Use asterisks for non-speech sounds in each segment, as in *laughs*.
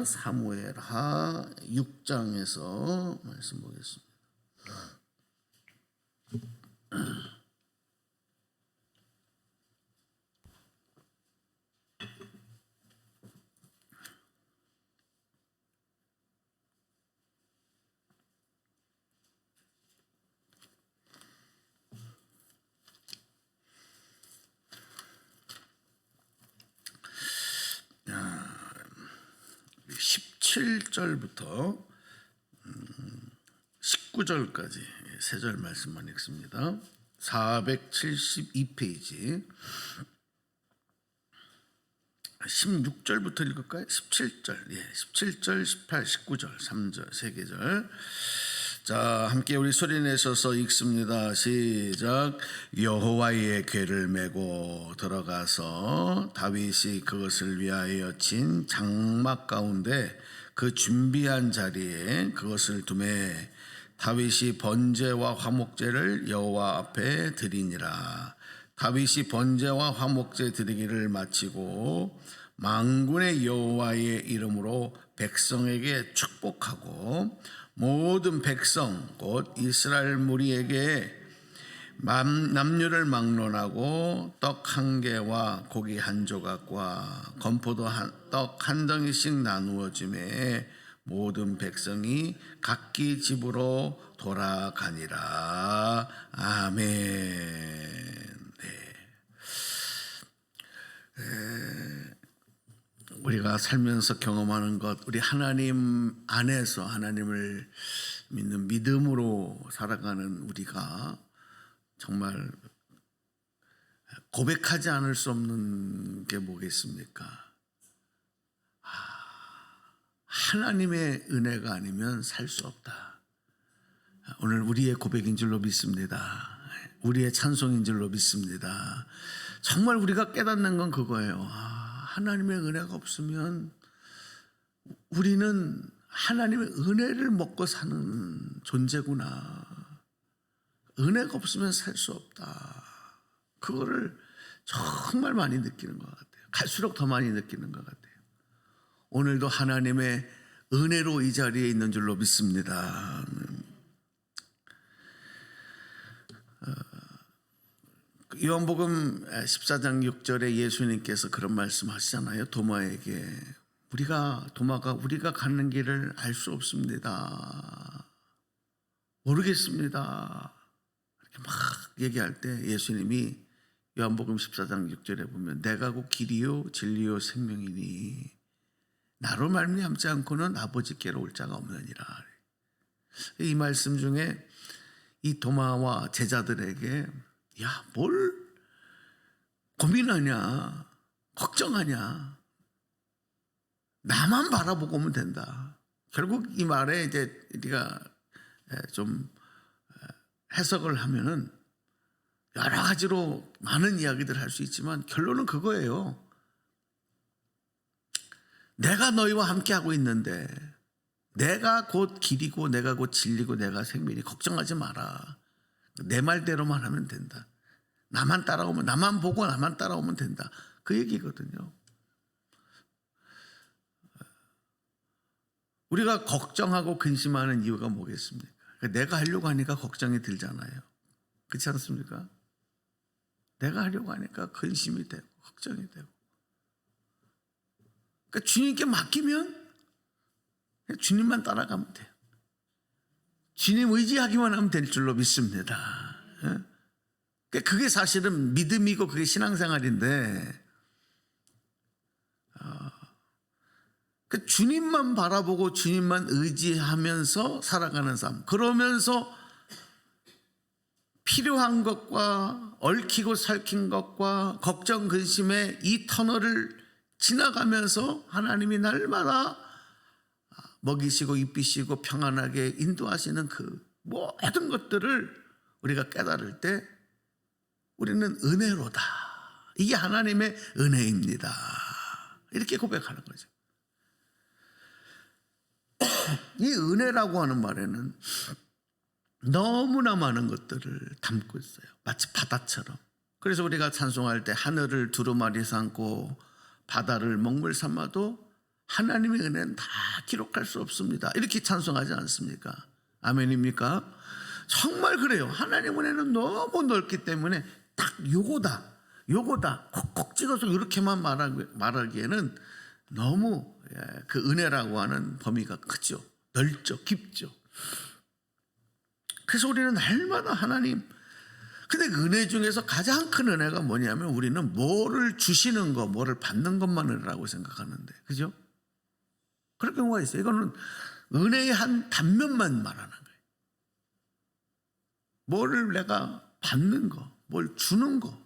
있습니다. 사무엘 하 6장에서 말씀 보겠습니다. 야, 17절부터 19절까지 세 절 말씀만 읽습니다. 472페이지 16절부터 읽을까요? 17절, 예, 17절, 18, 19절, 3절, 세 계절. 자, 함께 우리 소리 내셔서 읽습니다. 시작. 여호와의 궤를 메고 들어가서 다윗이 그것을 위하여 친 장막 가운데 그 준비한 자리에 그것을 두매 다윗이 번제와 화목제를 여호와 앞에 드리니라. 다윗이 번제와 화목제 드리기를 마치고 망군의 여호와의 이름으로 백성에게 축복하고 모든 백성 곧 이스라엘 무리에게 맘- 남녀를 막론하고 떡 한 개와 고기 한 조각과 건포도 떡 한 덩이씩 나누어짐에 모든 백성이 각기 집으로 돌아가니라 아멘. 네. 우리가 살면서 경험하는 것, 우리 하나님 안에서 하나님을 믿는 믿음으로 살아가는 우리가 정말 고백하지 않을 수 없는 게 뭐겠습니까? 아, 하나님의 은혜가 아니면 살 수 없다. 오늘 우리의 고백인 줄로 믿습니다. 우리의 찬송인 줄로 믿습니다. 정말 우리가 깨닫는 건 그거예요. 아, 하나님의 은혜가 없으면 우리는 하나님의 은혜를 먹고 사는 존재구나. 은혜가 없으면 살 수 없다. 그거를 정말 많이 느끼는 것 같아요. 갈수록 더 많이 느끼는 것 같아요. 오늘도 하나님의 은혜로 이 자리에 있는 줄로 믿습니다. 요한복음 14장 6절에 예수님께서 그런 말씀하시잖아요. 도마에게 우리가 도마가 우리가 가는 길을 알 수 없습니다. 모르겠습니다. 이렇게 막 얘기할 때 예수님이 요한복음 14장 6절에 보면 내가 곧 길이요 진리요 생명이니 나로 말미암지 않고는 아버지께로 올 자가 없느니라. 이 말씀 중에 이 도마와 제자들에게 야, 뭘 고민하냐? 걱정하냐? 나만 바라보고 오면 된다. 결국 이 말에 이제 우리가 좀 해석을 하면은 여러 가지로 많은 이야기들을 할 수 있지만 결론은 그거예요. 내가 너희와 함께 하고 있는데 내가 곧 길이고 내가 곧 진리고 내가 생명이 걱정하지 마라. 내 말대로만 하면 된다. 나만 따라오면 나만 보고 나만 따라오면 된다. 그 얘기거든요. 우리가 걱정하고 근심하는 이유가 뭐겠습니까? 내가 하려고 하니까 걱정이 들잖아요. 그렇지 않습니까? 내가 하려고 하니까 근심이 되고 걱정이 되고. 그러니까 주님께 맡기면 주님만 따라가면 돼요. 주님 의지하기만 하면 될 줄로 믿습니다. 예? 그게 사실은 믿음이고 그게 신앙생활인데 어, 그 주님만 바라보고 주님만 의지하면서 살아가는 삶. 그러면서 필요한 것과 얽히고 설킨 것과 걱정 근심의 이 터널을 지나가면서 하나님이 날마다 먹이시고 입히시고 평안하게 인도하시는 그 모든 것들을 우리가 깨달을 때 우리는 은혜로다. 이게 하나님의 은혜입니다. 이렇게 고백하는 거죠. *clears throat* 이 은혜라고 하는 말에는 너무나 많은 것들을 담고 있어요. 마치 바다처럼. 그래서 우리가 찬송할 때 하늘을 두루마리 삼고 바다를 먹물 삼아도 하나님의 은혜는 다 기록할 수 없습니다. 이렇게 찬송하지 않습니까? 아멘입니까? 정말 그래요. 하나님 은혜는 너무 넓기 때문에 딱 요거다, 요거다, 콕콕 찍어서 이렇게만 말하기, 말하기에는 너무 예, 그 은혜라고 하는 범위가 크죠. 넓죠, 깊죠. 그래서 우리는 날마다 하나님, 근데 그 은혜 중에서 가장 큰 은혜가 뭐냐면 우리는 뭐를 주시는 거, 뭐를 받는 것만 은혜라고 생각하는데, 그죠? 그런 경우가 있어요. 이거는 은혜의 한 단면만 말하는 거예요. 뭐를 내가 받는 거, 뭘 주는 거.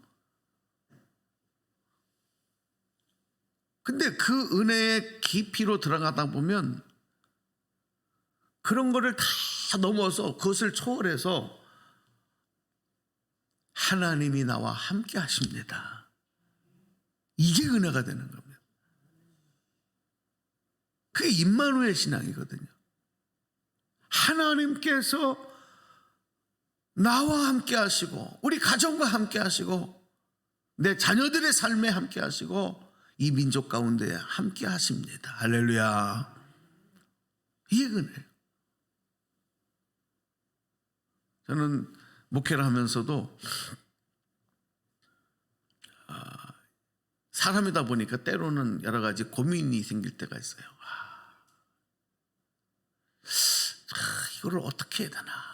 근데 그 은혜의 깊이로 들어가다 보면 그런 거를 다 넘어서 그것을 초월해서 하나님이 나와 함께 하십니다. 이게 은혜가 되는 겁니다. 그게 임마누엘 신앙이거든요. 하나님께서 나와 함께 하시고 우리 가정과 함께 하시고 내 자녀들의 삶에 함께 하시고 이 민족 가운데 함께 하십니다. 할렐루야. 이게 은혜예요. 저는 목회를 하면서도 아, 사람이다 보니까 때로는 여러 가지 고민이 생길 때가 있어요. 아, 아, 이거를 어떻게 해야 되나.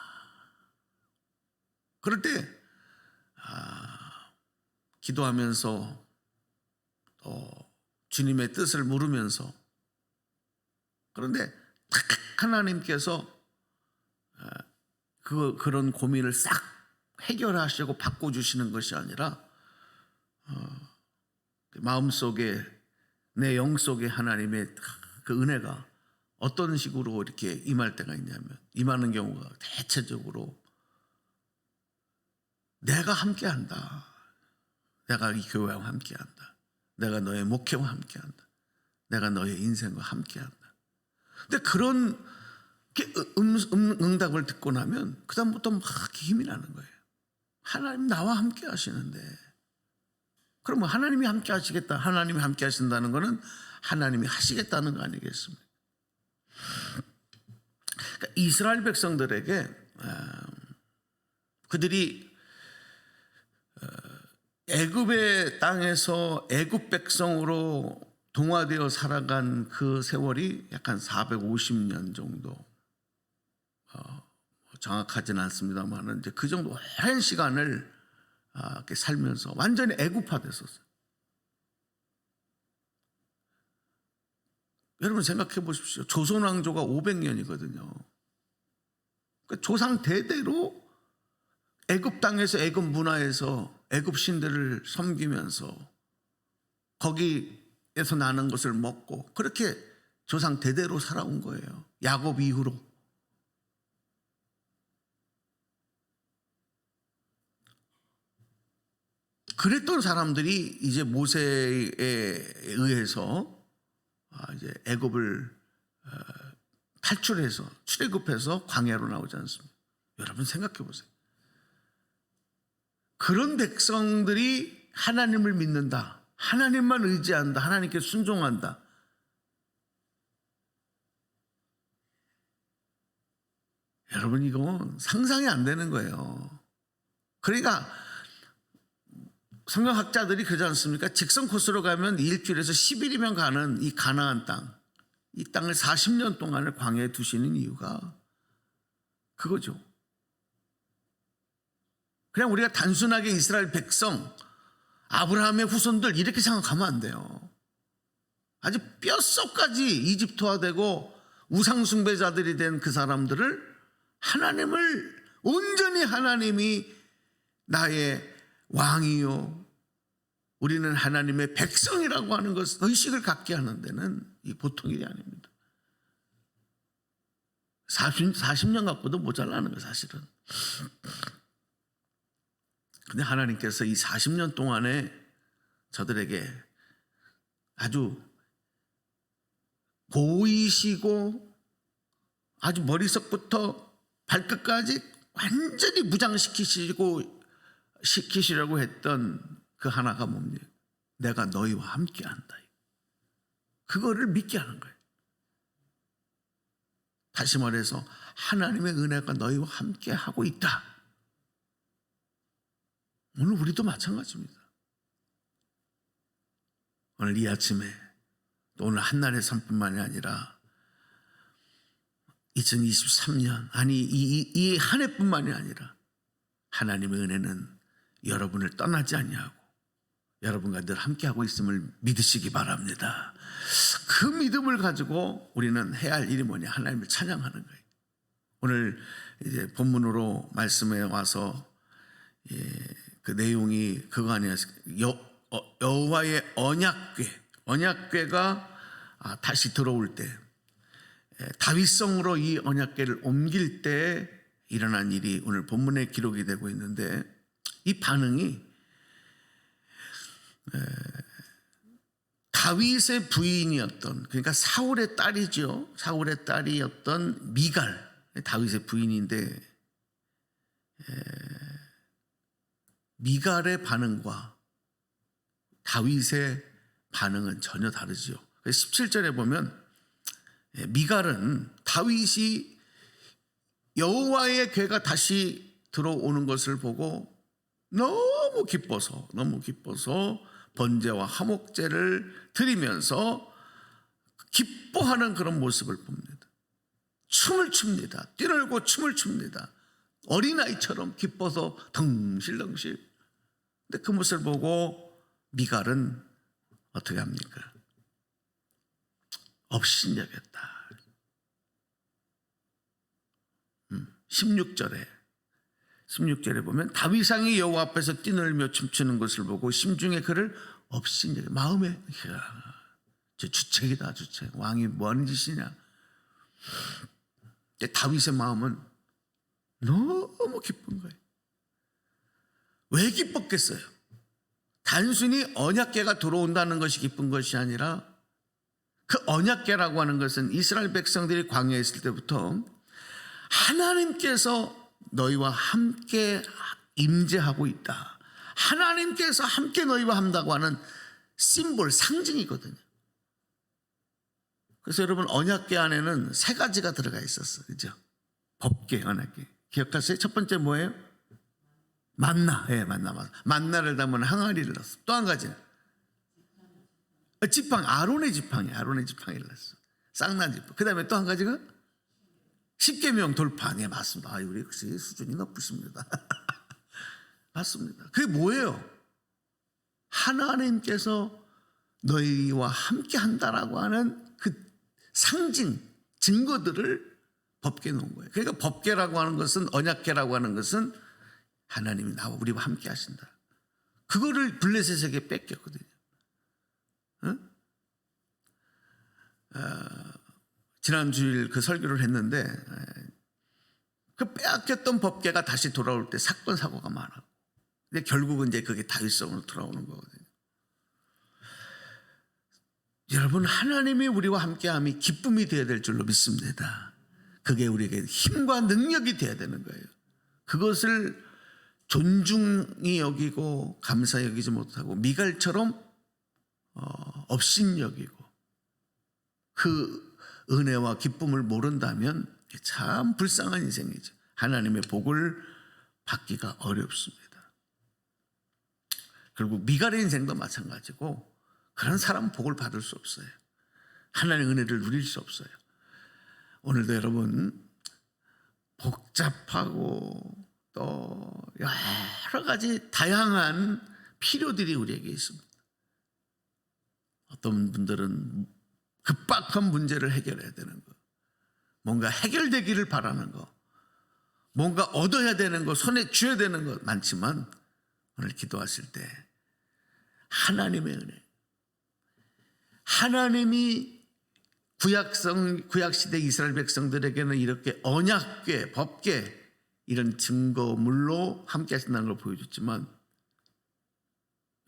그럴 때 아, 기도하면서 또 주님의 뜻을 물으면서 그런데 탁 하나님께서 그 그런 고민을 싹 해결하시고 바꿔 주시는 것이 아니라 어, 마음 속에 내 영 속에 하나님의 그 은혜가 어떤 식으로 이렇게 임할 때가 있냐면 임하는 경우가 대체적으로 내가 함께한다. 내가 이 교회와 함께한다. 내가 너의 목회와 함께한다. 내가 너의 인생과 함께한다. 근데 그런 음, 음, 응답을 듣고 나면 그다음부터 막 힘이 나는 거예요. 하나님 나와 함께 하시는데 그러면 하나님이 함께 하시겠다. 하나님이 함께 하신다는 것은 하나님이 하시겠다는 거 아니겠습니까? 그러니까 이스라엘 백성들에게 그들이 어, 애굽의 땅에서 애굽 백성으로 동화되어 살아간 그 세월이 약간 450년 정도 어, 정확하지는 않습니다만은 이제 그 정도 오랜 시간을 아, 이렇게 살면서 완전히 애굽화됐었어요. 여러분 생각해 보십시오. 조선 왕조가 500년이거든요. 그러니까 조상 대대로 애굽 땅에서 애굽 문화에서 애굽 신들을 섬기면서 거기에서 나는 것을 먹고 그렇게 조상 대대로 살아온 거예요. 야곱 이후로. 그랬던 사람들이 이제 모세에 의해서 아, 이제 애굽을 어, 탈출해서 출애굽해서 광야로 나오지 않습니까? 여러분 생각해 보세요. 그런 백성들이 하나님을 믿는다. 하나님만 의지한다. 하나님께 순종한다. 여러분 이건 상상이 안 되는 거예요. 그러니까 성경학자들이 그러지 않습니까? 직선 코스로 가면 일주일에서 10일이면 가는 이 가나안 땅, 이 땅을 40년 동안을 광야에 두시는 이유가 그거죠. 그냥 우리가 단순하게 이스라엘 백성, 아브라함의 후손들 이렇게 생각하면 안 돼요. 아주 뼛속까지 이집트화되고 우상숭배자들이 된 그 사람들을 하나님을 온전히 하나님이 나의 왕이요. 우리는 하나님의 백성이라고 하는 것 의식을 갖게 하는 데는 이 보통 일이 아닙니다. 40, 40년 갖고도 모자라는 거 사실은. 근데 하나님께서 이 40년 동안에 저들에게 아주 보이시고 아주 머리석부터 발끝까지 완전히 무장시키시고 시키시려고 했던 그 하나가 뭡니까? 내가 너희와 함께 한다. 그거를 믿게 하는 거예요. 다시 말해서 하나님의 은혜가 너희와 함께 하고 있다. 오늘 우리도 마찬가지입니다. 오늘 이 아침에 또 오늘 한날의 삶뿐만이 아니라 2023년 아니 이 한 해뿐만이 아니라 하나님의 은혜는 여러분을 떠나지 아니하고 여러분과 늘 함께하고 있음을 믿으시기 바랍니다. 그 믿음을 가지고 우리는 해야 할 일이 뭐냐 하나님을 찬양하는 거예요. 오늘 이제 본문으로 말씀에 와서 예, 그 내용이 그거 아니야 여, 어, 여호와의 언약궤 언약궤가 아, 다시 들어올 때 예, 다윗성으로 이 언약궤를 옮길 때 일어난 일이 오늘 본문에 기록이 되고 있는데 이 반응이 에, 다윗의 부인이었던 그러니까 사울의 딸이죠. 사울의 딸이었던 미갈 다윗의 부인인데 에, 미갈의 반응과 다윗의 반응은 전혀 다르죠. 17절에 보면 예, 미갈은 다윗이 여호와의 괴가 다시 들어오는 것을 보고 너무 기뻐서 너무 기뻐서 번제와 화목제를 드리면서 기뻐하는 그런 모습을 봅니다. 춤을 춥니다. 뛰놀고 춤을 춥니다. 어린아이처럼 기뻐서 덩실덩실. 근데 그 모습을 보고 미갈은 어떻게 합니까? 업신여겼다. 16절에 16절에 보면 다윗왕이 여호와 앞에서 뛰놀며 춤추는 것을 보고 심중에 그를 업신여겨 마음에 이야, 저 주책이다 주책 왕이 뭐 하는 짓이냐 다윗의 마음은 너무 기쁜 거예요 왜 기뻤겠어요? 단순히 언약계가 들어온다는 것이 기쁜 것이 아니라 그 언약계라고 하는 것은 이스라엘 백성들이 광야에 있을 때부터 하나님께서 너희와 함께 임재하고 있다. 하나님께서 함께 너희와 한다고 하는 심볼, 상징이거든요. 그래서 여러분 언약계 안에는 세 가지가 들어가 있었어. 그죠? 법계, 언약계. 기억하세요? 첫 번째 뭐예요? 만나. 예, 네, 만나. 만나. 만나를 담은 항아리를 넣었어. 또 한 가지는 어, 지팡, 아론의 지팡이, 아론의 지팡이를 넣었어. 쌍난 지팡. 그 다음에 또 한 가지가 십계명 돌파. 네, 맞습니다. 아, 우리 역시 수준이 높으십니다. *laughs* 맞습니다. 그게 뭐예요? 하나님께서 너희와 함께 한다라고 하는 그 상징, 증거들을 법계 놓은 거예요. 그러니까 법계라고 하는 것은 언약계라고 하는 것은 하나님이 나와 우리와 함께 하신다. 그거를 블레셋에게 뺏겼거든요. 응? 어, 지난 주일 그 설교를 했는데 그 빼앗겼던 법계가 다시 돌아올 때 사건 사고가 많아. 근데 결국은 이제 그게 다윗성으로 돌아오는 거거든요. 여러분 하나님이 우리와 함께함이 기쁨이 되어야 될 줄로 믿습니다. 그게 우리에게 힘과 능력이 되어야 되는 거예요. 그것을 존중이 여기고 감사 여기지 못하고 미갈처럼 어, 업신 여기고 그 은혜와 기쁨을 모른다면 참 불쌍한 인생이죠. 하나님의 복을 받기가 어렵습니다. 결국 미갈의 인생도 마찬가지고 그런 사람 복을 받을 수 없어요. 하나님의 은혜를 누릴 수 없어요. 오늘도 여러분 복잡하고 또 여러 가지 다양한 필요들이 우리에게 있습니다. 어떤 분들은 급박한 문제를 해결해야 되는 거, 뭔가 해결되기를 바라는 거, 뭔가 얻어야 되는 거, 손에 쥐어야 되는 거 많지만 오늘 기도하실 때 하나님의 은혜, 하나님이 구약성 구약 시대 이스라엘 백성들에게는 이렇게 언약궤, 법궤 이런 증거물로 함께 하신다는 걸 보여줬지만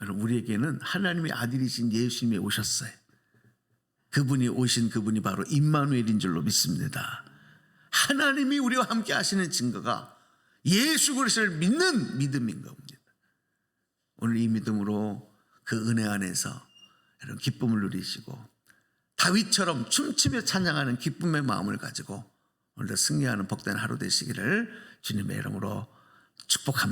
여러분 우리에게는 하나님의 아들이신 예수님이 오셨어요. 그분이 오신 그분이 바로 임마누엘인 줄로 믿습니다. 하나님이 우리와 함께 하시는 증거가 예수 그리스도를 믿는 믿음인 겁니다. 오늘 이 믿음으로 그 은혜 안에서 여러분 기쁨을 누리시고 다윗처럼 춤추며 찬양하는 기쁨의 마음을 가지고 오늘도 승리하는 복된 하루 되시기를 주님의 이름으로 축복합니다.